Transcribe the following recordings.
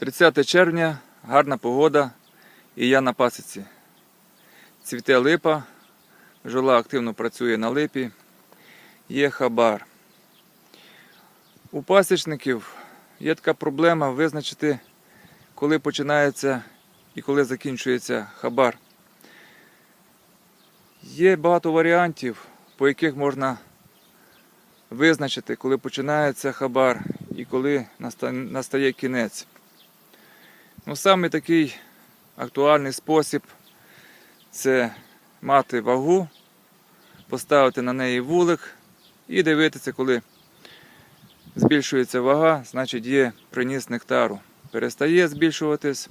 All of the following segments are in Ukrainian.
30 червня, гарна погода, і я на пасіці. Цвіте липа, бджола активно працює на липі, є хабар. У пасічників є така проблема визначити, коли починається і коли закінчується хабар. Є багато варіантів, по яких можна визначити, коли починається хабар і коли настає кінець. Ну, саме такий актуальний спосіб це мати вагу, поставити на неї вулик і дивитися, коли збільшується вага, значить є приніс нектару. Перестає збільшуватись,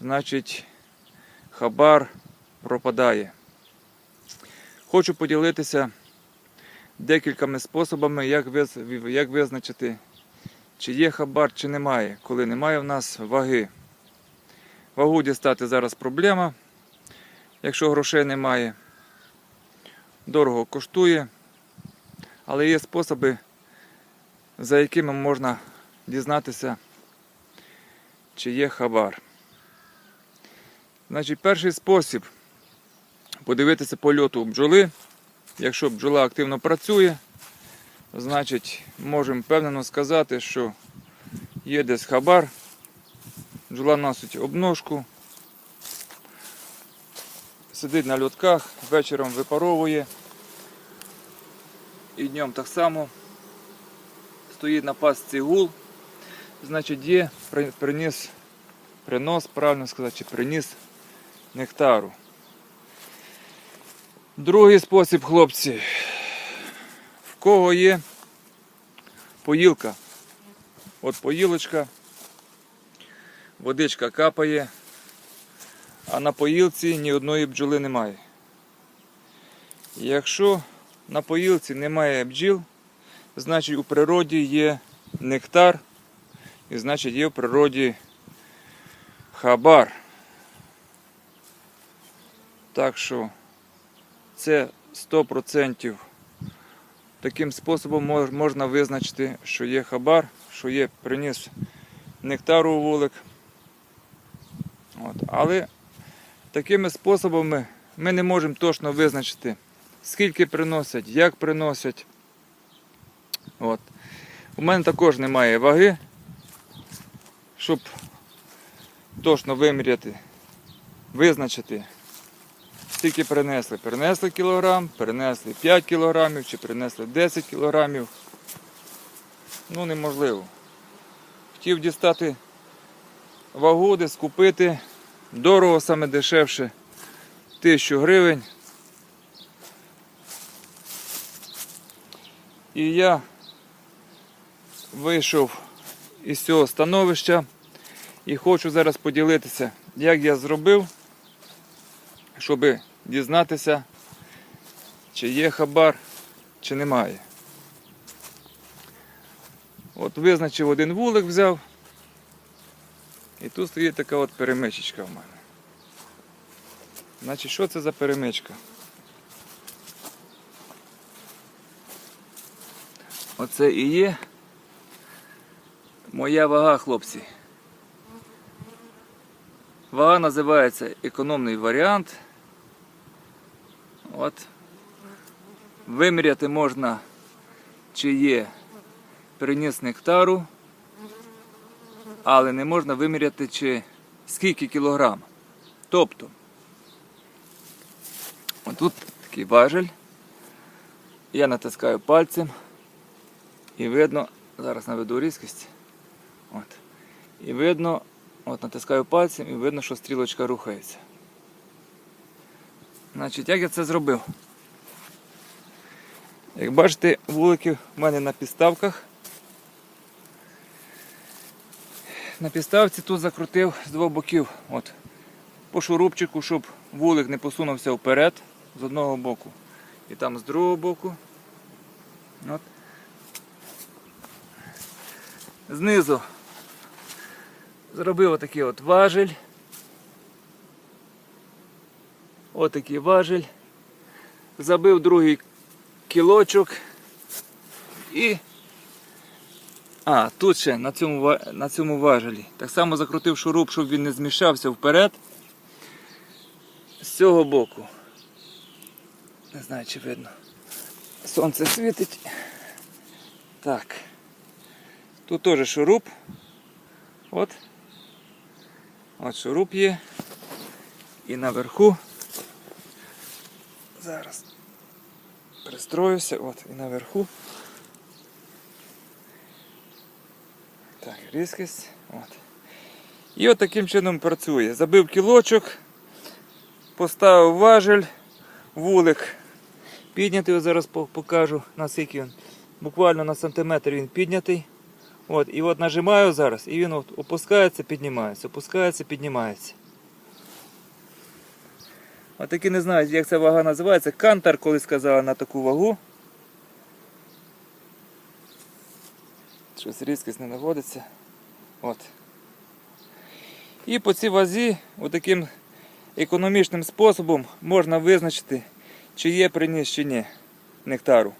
значить хабар пропадає. Хочу поділитися декількома способами, як, визначити, чи є хабар, чи немає, коли немає в нас ваги. Вагу дістати зараз проблема, якщо грошей немає. Дорого коштує, але є способи, за якими можна дізнатися, чи є хабар. Значить, перший спосіб подивитися польоту бджоли. Якщо бджола активно працює, значить можемо впевнено сказати, що є десь хабар. Бджола носить обножку, сидить на льотках, вечором випаровує. І днем так само стоїть на пасці гул, значить є приніс, принос, правильно сказати, чи приніс нектару. Другий спосіб, хлопці. Кого є поїлка. От поїлочка, водичка капає, а на поїлці ні одної бджоли немає. Якщо на поїлці немає бджіл, значить у природі є нектар, і значить є в природі хабар. Так що це 100% таким способом можна визначити, що є хабар, що є приніс нектару у вулик. От. Але такими способами ми не можемо точно визначити, скільки приносять, як приносять. От. У мене також немає ваги, щоб точно виміряти, визначити, скільки принесли. Принесли кілограм, принесли 5 кілограмів чи принесли 10 кілограмів. Ну, неможливо. Хотів дістати вагу, десь купити. Дорого, саме дешевше. 1000 гривень. І я вийшов із цього становища і хочу зараз поділитися, як я зробив, щоб дізнатися, чи є хабар, чи немає. От визначив один вулик, взяв. І тут стоїть така от перемичечка в мене. Значить, що це за перемичка? Оце і є моя вага, хлопці. Вага називається економний варіант. От. Виміряти можна, чи є приніс нектару, але не можна виміряти, чи скільки кілограм. Тобто, отут такий важель. Я натискаю пальцем і видно, зараз наведу різкість. От. І видно, от натискаю пальцем і видно, що стрілочка рухається. Значить, як я це зробив? Як бачите, вулики в мене на підставках. На підставці тут закрутив з двох боків. От, по шурупчику, щоб вулик не посунувся вперед з одного боку. І там з другого боку. От. Знизу зробив отакий от важель. Отакий важель. Забив другий кілочок і А, тут ще на цьому, на цьому важелі. Так само закрутив шуруп, щоб він не зміщався вперед. З цього боку. Не знаю, чи видно. Сонце світить. Так. Тут теж шуруп. От. От шуруп є. І наверху. Зараз. Пристроюся, от, і наверху. Так, різкість. От. І от таким чином працює. Забив кілочок, поставив важель, вулик. Піднятий, зараз покажу, наскільки він. Буквально на сантиметр він піднятий. От, і от нажимаю зараз, і він от опускається, піднімається, опускається, піднімається. Таки не знаю, як ця вага називається. Кантар, коли сказала на таку вагу. Щось різкість не наводиться. От. І по цій вазі, отаким економічним способом можна визначити, чи є приніс чи ні нектару.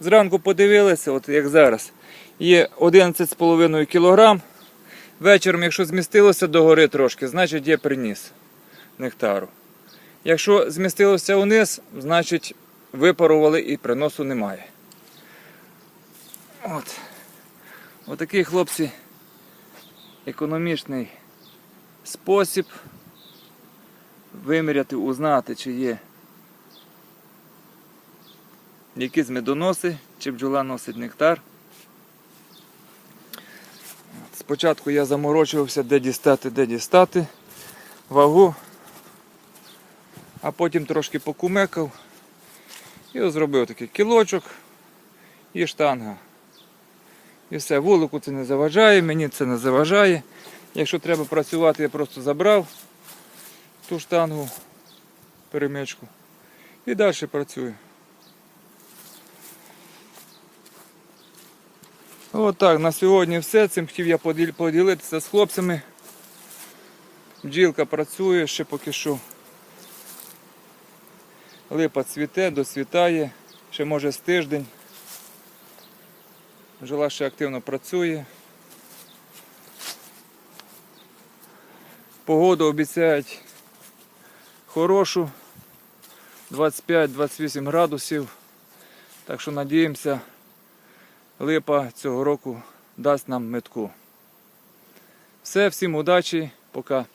Зранку подивилися, от як зараз, є 11,5 кг. Вечором, якщо змістилося догори трошки, значить є приніс нектару. Якщо змістилося вниз, значить випарували і приносу немає. От. Отакий, хлопці, економічний спосіб виміряти, узнати, чи є якісь медоноси, чи бджола носить нектар. Спочатку я заморочувався, де дістати, де дістати вагу, а потім трошки покумекав і зробив такий кілочок і штанга. І все, вулику це не заважає, мені це не заважає. Якщо треба працювати, я просто забрав ту штангу, перемичку і далі працюю. Отак, на сьогодні все. Цим хотів я поділитися з хлопцями. Бджілка працює ще поки що. Липа цвіте, досвітає, ще може з тиждень. Бджола ще активно працює. Погоду обіцяють хорошу 25-28 градусів. Так що надіємося, липа цього року дасть нам метку. Все, всім удачі, пока.